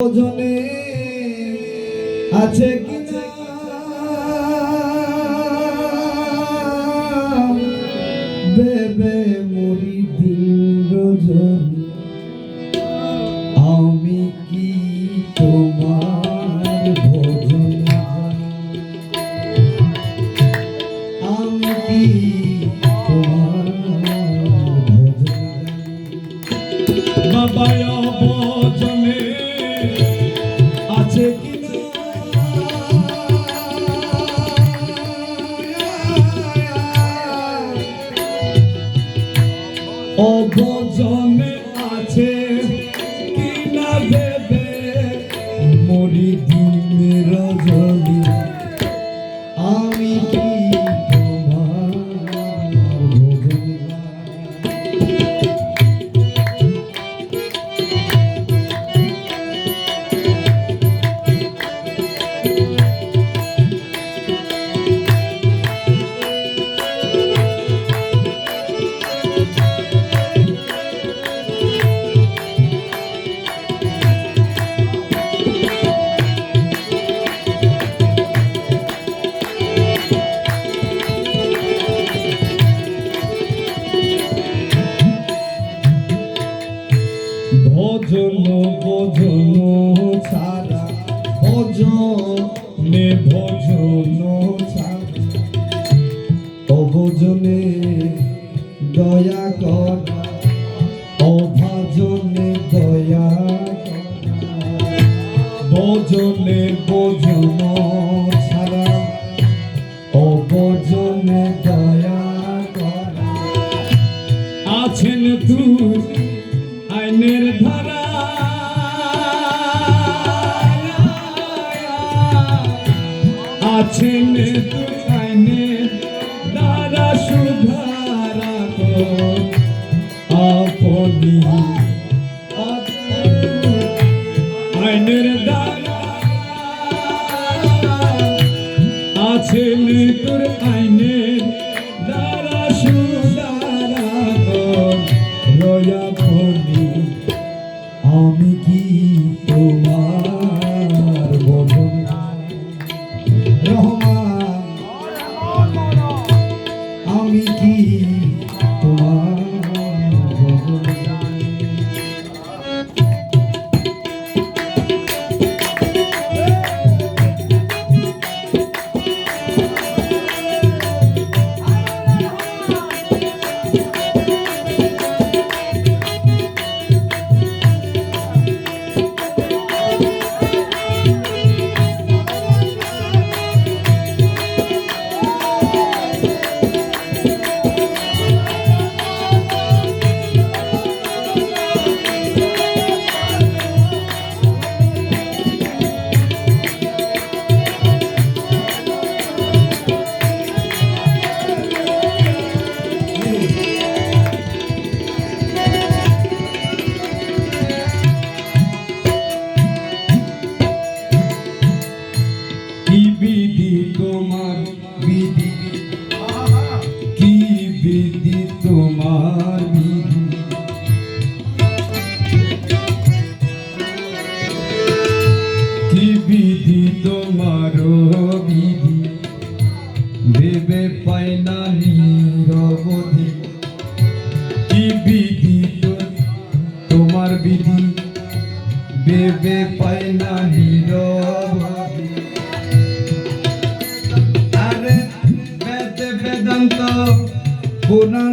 ওজনে আছে কিনা মরি দিন রজনী। আমি কি তোমার ভোজন? আমি অবচনে আছে। ভজন ভজন ছাড়া ভজন ভজন ছাড়া। অভজনে দয়া কর অভাজনে দয়া ভজনে ভজন আছেন আইনের দ্বারা সুধারা আপনি বিধি তোমার বিধি। ভেবে পাই না নিরবধি কি বিধি তোমার বিধি? ভেবে পাই না নিরবধি আরে বেদ বেদান্ত পুরাণ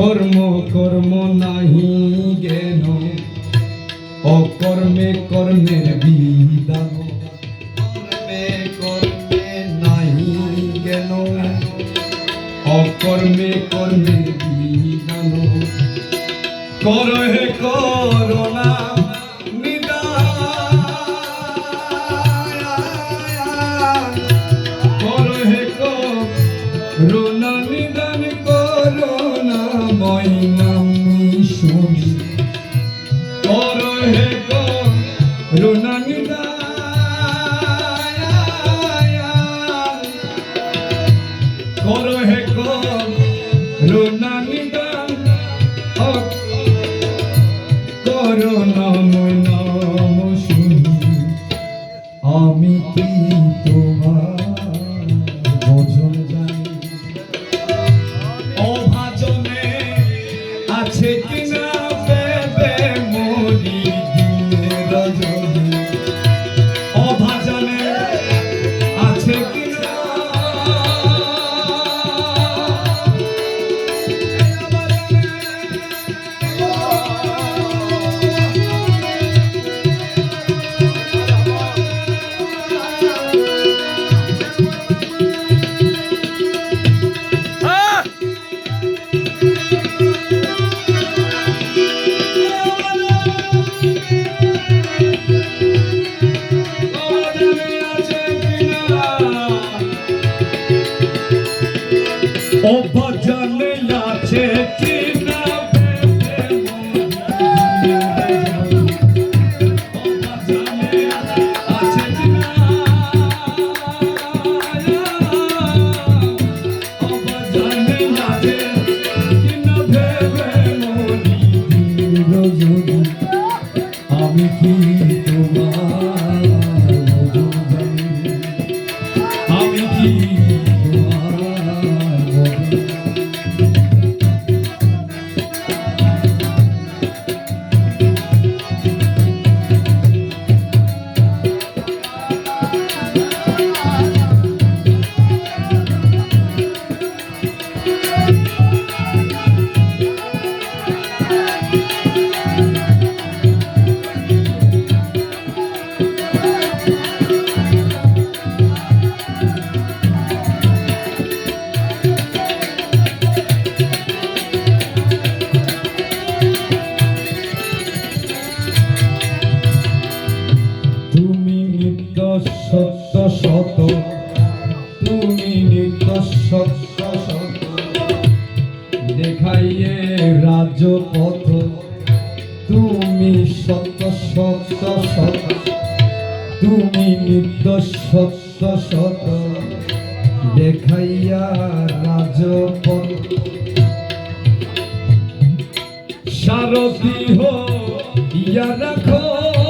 কর্ম কর্ম নাহি জ্ঞান অকর্মে কর্মের বিধান কর্মে কর্মে নাহি জ্ঞান অকর্মে কর্মের বিধান। করহে করোনা Danuta. O Bacan দেখাইয়ে রাজপথ তুমি সত্য সত্য সত তুমি নিত্য, সত্য সত দেখাইয়া রাজপথ সারথি হো ইয়া রাখো।